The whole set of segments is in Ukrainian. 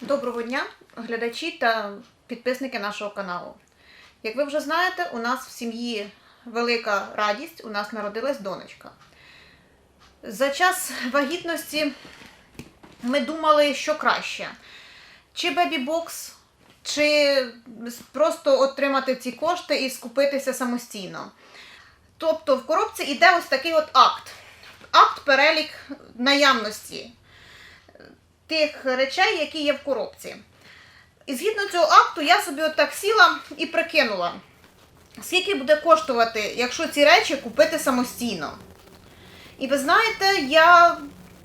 Доброго дня, глядачі та підписники нашого каналу. Як ви вже знаєте, у нас в сім'ї велика радість, у нас народилась донечка. За час вагітності ми думали, що краще: чи бебі-бокс, чи просто отримати ці кошти і скупитися самостійно. Тобто в коробці йде ось такий от акт. Акт перелік наявності тих речей, які є в коробці. І згідно цього акту, я собі отак сіла і прикинула, скільки буде коштувати, якщо ці речі купити самостійно. І ви знаєте, я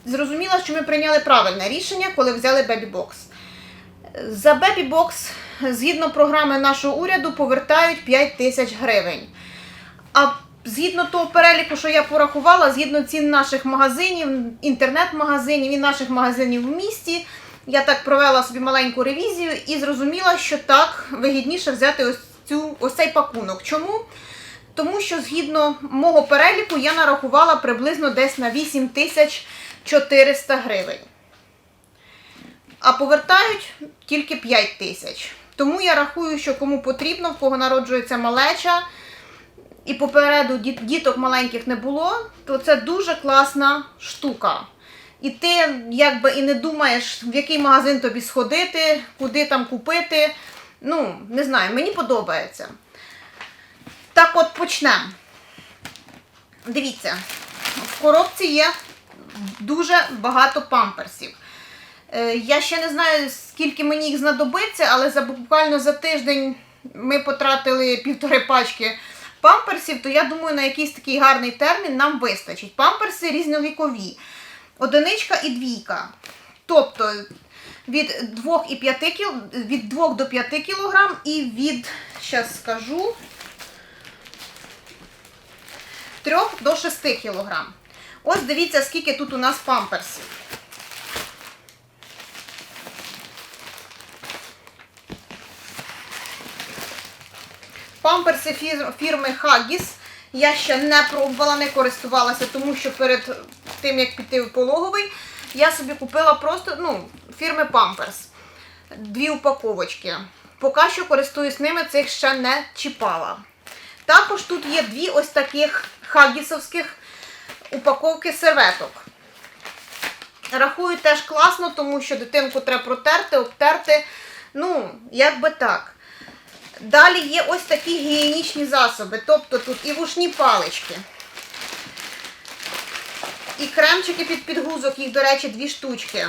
зрозуміла, що ми прийняли правильне рішення, коли взяли Box. За Box, згідно програми нашого уряду, повертають 5 тисяч гривень. А згідно того переліку, що я порахувала, згідно цін наших магазинів, інтернет-магазинів і наших магазинів в місті, я так провела собі маленьку ревізію і зрозуміла, що так вигідніше взяти ось цю ось цей пакунок. Чому? Тому що згідно мого переліку я нарахувала приблизно десь на 8400 гривень. А повертають тільки 5 тисяч. Тому я рахую, що кому потрібно, в кого народжується малеча, і попереду діток маленьких не було, то це дуже класна штука. І ти якби і не думаєш, в який магазин тобі сходити, куди там купити. Ну, не знаю, мені подобається. Так от почнемо. Дивіться, в коробці є дуже багато памперсів. Е, Я ще не знаю, скільки мені їх знадобиться, але за буквально за тиждень ми потратили півтори пачки памперсів, то я думаю, на якийсь такий гарний термін нам вистачить. Памперси різновікові. Одиничка і двійка. Тобто від 2, і 5 кіл... від 2 до 5 кг і від, зараз скажу, 3 до 6 кг. Ось дивіться, скільки тут у нас памперсів. Памперси фірми Haggis я ще не пробувала, не користувалася, тому що перед тим, як піти в пологовий, я собі купила просто ну, фірми Pampers. Дві упаковочки. Поки що користуюсь ними, цих ще не чіпала. Також тут є дві ось таких хагісовських упаковки серветок. Рахую теж класно, тому що дитинку треба протерти, обтерти. Ну, як би так. Далі є ось такі гігієнічні засоби, тобто тут і вушні палички, і кремчики під підгузок, їх, до речі, дві штучки.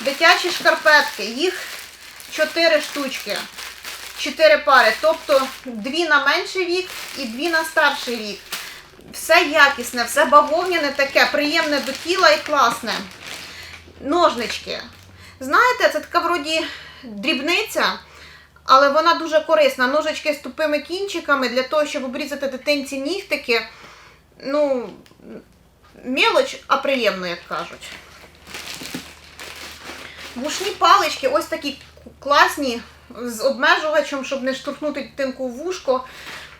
Дитячі шкарпетки, їх чотири штучки, чотири пари, тобто дві на менший вік і дві на старший вік. Все якісне, все бавовняне таке, приємне до тіла і класне. Ножнички. Знаєте, це така вроді дрібниця. Але вона дуже корисна. Ножички з тупими кінчиками для того, щоб обрізати дитинці нігтики. Ну, мелоч, а приємно, як кажуть. Вушні палички, ось такі класні, з обмежувачем, щоб не штурхнути дитинку в вушко.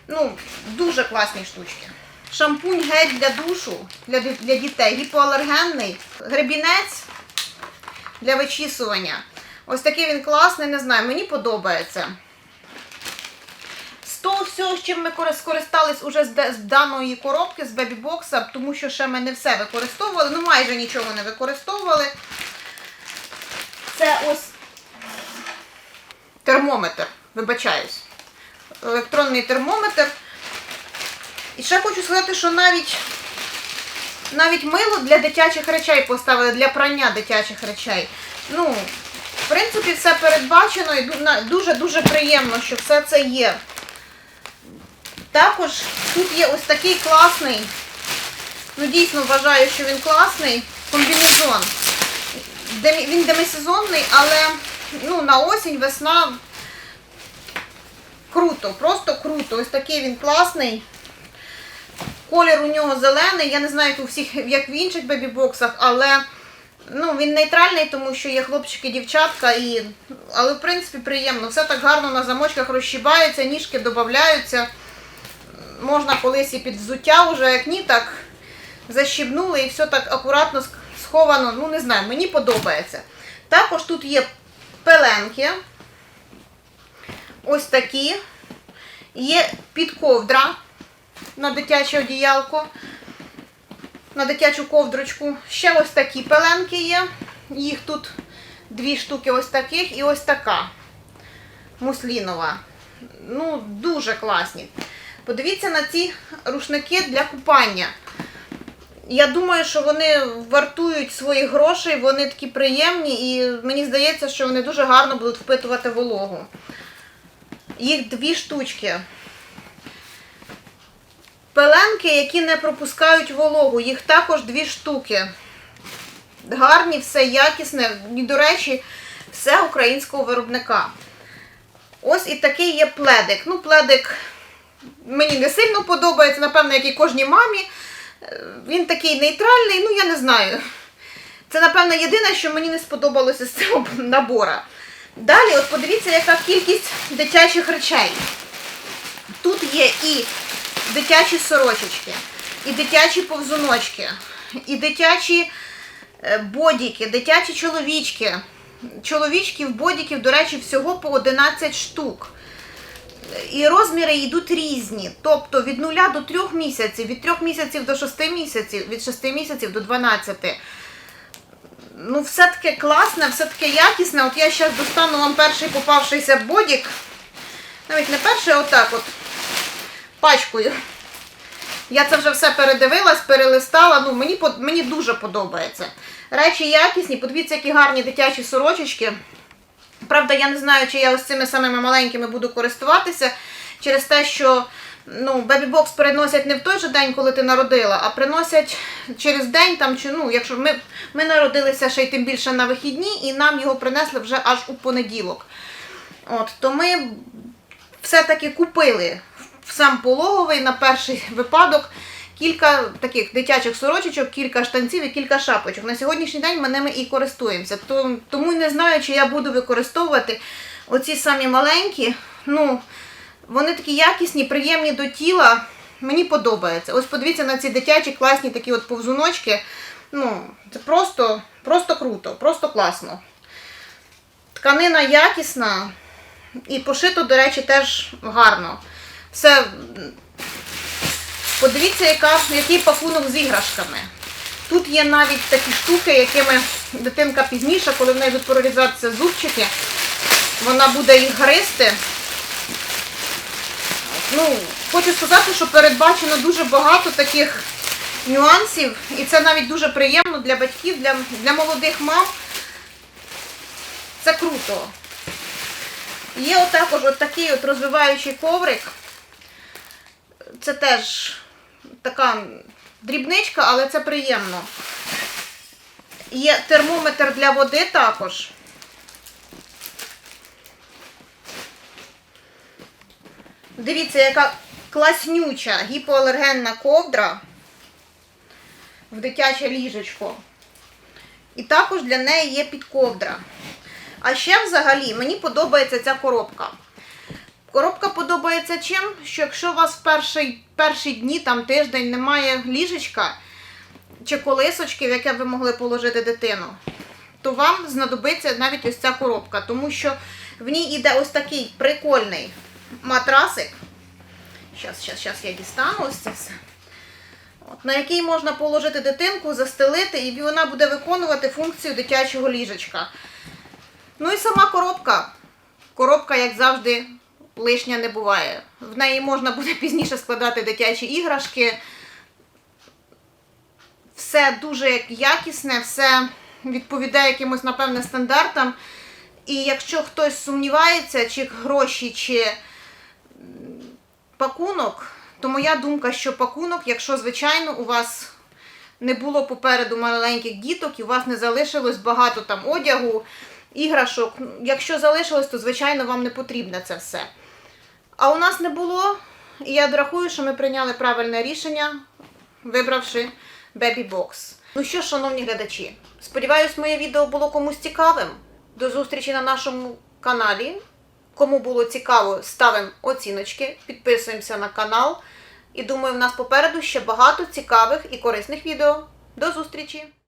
Ну, дуже класні штучки. Шампунь гель для душу для, для дітей, гіпоалергенний, гребінець для вичісування. Ось такий він класний, не знаю, мені подобається. З того всього, з чим ми скористались уже з, даної коробки, з бебі-бокса, тому що ще ми не все використовували, ну майже нічого не використовували. Це ось термометр, вибачаюсь. Електронний термометр. І ще хочу сказати, що навіть, навіть мило для дитячих речей поставили, для прання дитячих речей. Ну, в принципі, все передбачено і дуже-дуже приємно, що все це є. Також тут є ось такий класний, ну дійсно вважаю, що він класний, комбінезон. Він демисезонний, але ну, на осінь, весна круто, просто круто. Ось такий він класний. Колір у нього зелений. Я не знаю, як у всіх, як в інших бебі-боксах, але ну, він нейтральний, тому що є хлопчики, дівчатка, і... але в принципі приємно. Все так гарно на замочках розщібається, ніжки додаються. Можна колись і під взуття вже, як ні, так защібнули і все так акуратно сховано. Ну, не знаю, мені подобається. Також тут є пеленки. Ось такі. Є підковдра на дитяче одіялко, на дитячу ковдрочку. Ще ось такі пеленки є. Їх тут дві штуки ось таких і ось така муслінова. Ну, дуже класні. Подивіться на ці рушники для купання. Я думаю, що вони вартують своїх грошей, вони такі приємні, і мені здається, що вони дуже гарно будуть впитувати вологу. Їх дві штучки. Пеленки, які не пропускають вологу, їх також дві штуки. Гарні, все якісне. До речі, все українського виробника. Ось і такий є пледик. Ну, пледик мені не сильно подобається, напевно, як і кожній мамі. Він такий нейтральний, ну я не знаю. Це, напевно, єдине, що мені не сподобалося з цього набора. Далі, от подивіться, яка кількість дитячих речей. Тут є і дитячі сорочечки, і дитячі повзуночки, і дитячі е, бодіки, дитячі чоловічки. Чоловічків, бодіків, до речі, всього по 11 штук. І розміри йдуть різні. Тобто від 0 до 3 місяців, від 3 місяців до 6 місяців, від 6 місяців до 12. Ну, все таке класне, все таке якісне. От я зараз достану вам перший попавшийся бодік. Навіть не перший, а отак от. Пачкою. Я це вже все передивилась, перелистала. Ну, мені, мені дуже подобається. Речі якісні, подивіться, які гарні дитячі сорочечки. Правда, я не знаю, чи я ось цими самими маленькими буду користуватися через те, що ну, бебі-бокс переносять не в той же день, коли ти народила, а приносять через день, там, чи, ну, якщо ми, ми народилися ще й тим більше на вихідні, і нам його принесли вже аж у понеділок. От, то ми все-таки купили в сам пологовий на перший випадок кілька таких дитячих сорочечок, кілька штанців і кілька шапочок. На сьогоднішній день ми ними і користуємося. Тому не знаю, чи я буду використовувати оці самі маленькі. Ну, вони такі якісні, приємні до тіла. Мені подобається. Ось подивіться на ці дитячі класні такі от повзуночки. Ну, це просто, просто круто, просто класно. Тканина якісна і пошито, до речі, теж гарно. Все. Подивіться, яка, який пакунок з іграшками. Тут є навіть такі штуки, якими дитинка пізніше, коли в неї будуть прорізатися зубчики, вона буде їх гризти. Ну, хочу сказати, що передбачено дуже багато таких нюансів, і це навіть дуже приємно для батьків, для, для молодих мам. Це круто. Є от також от такий от розвиваючий коврик. Це теж така дрібничка, але це приємно. Є термометр для води також. Дивіться, яка класнюча гіпоалергенна ковдра в дитяче ліжечко. І також для неї є підковдра. А ще взагалі мені подобається ця коробка. Коробка подобається чим, що якщо у вас в перший, перші дні, там тиждень немає ліжечка чи колисочки, в яке ви могли положити дитину, то вам знадобиться навіть ось ця коробка, тому що в ній іде ось такий прикольний матрасик. Щас, щас, щас я дістану ось це все. От, на який можна положити дитинку, застелити, і вона буде виконувати функцію дитячого ліжечка. Ну і сама коробка. Коробка, як завжди, лишня не буває. В неї можна буде пізніше складати дитячі іграшки. Все дуже якісне, все відповідає якимось, напевне, стандартам. І якщо хтось сумнівається, чи гроші, чи пакунок, то моя думка, що пакунок, якщо, звичайно, у вас не було попереду маленьких діток і у вас не залишилось багато там одягу, іграшок. Якщо залишилось, то звичайно вам не потрібне це все. А у нас не було, і я рахую, що ми прийняли правильне рішення, вибравши Baby Box. Ну що, шановні глядачі, сподіваюсь, моє відео було комусь цікавим. До зустрічі на нашому каналі. Кому було цікаво, ставимо оціночки, підписуємося на канал. І думаю, в нас попереду ще багато цікавих і корисних відео. До зустрічі!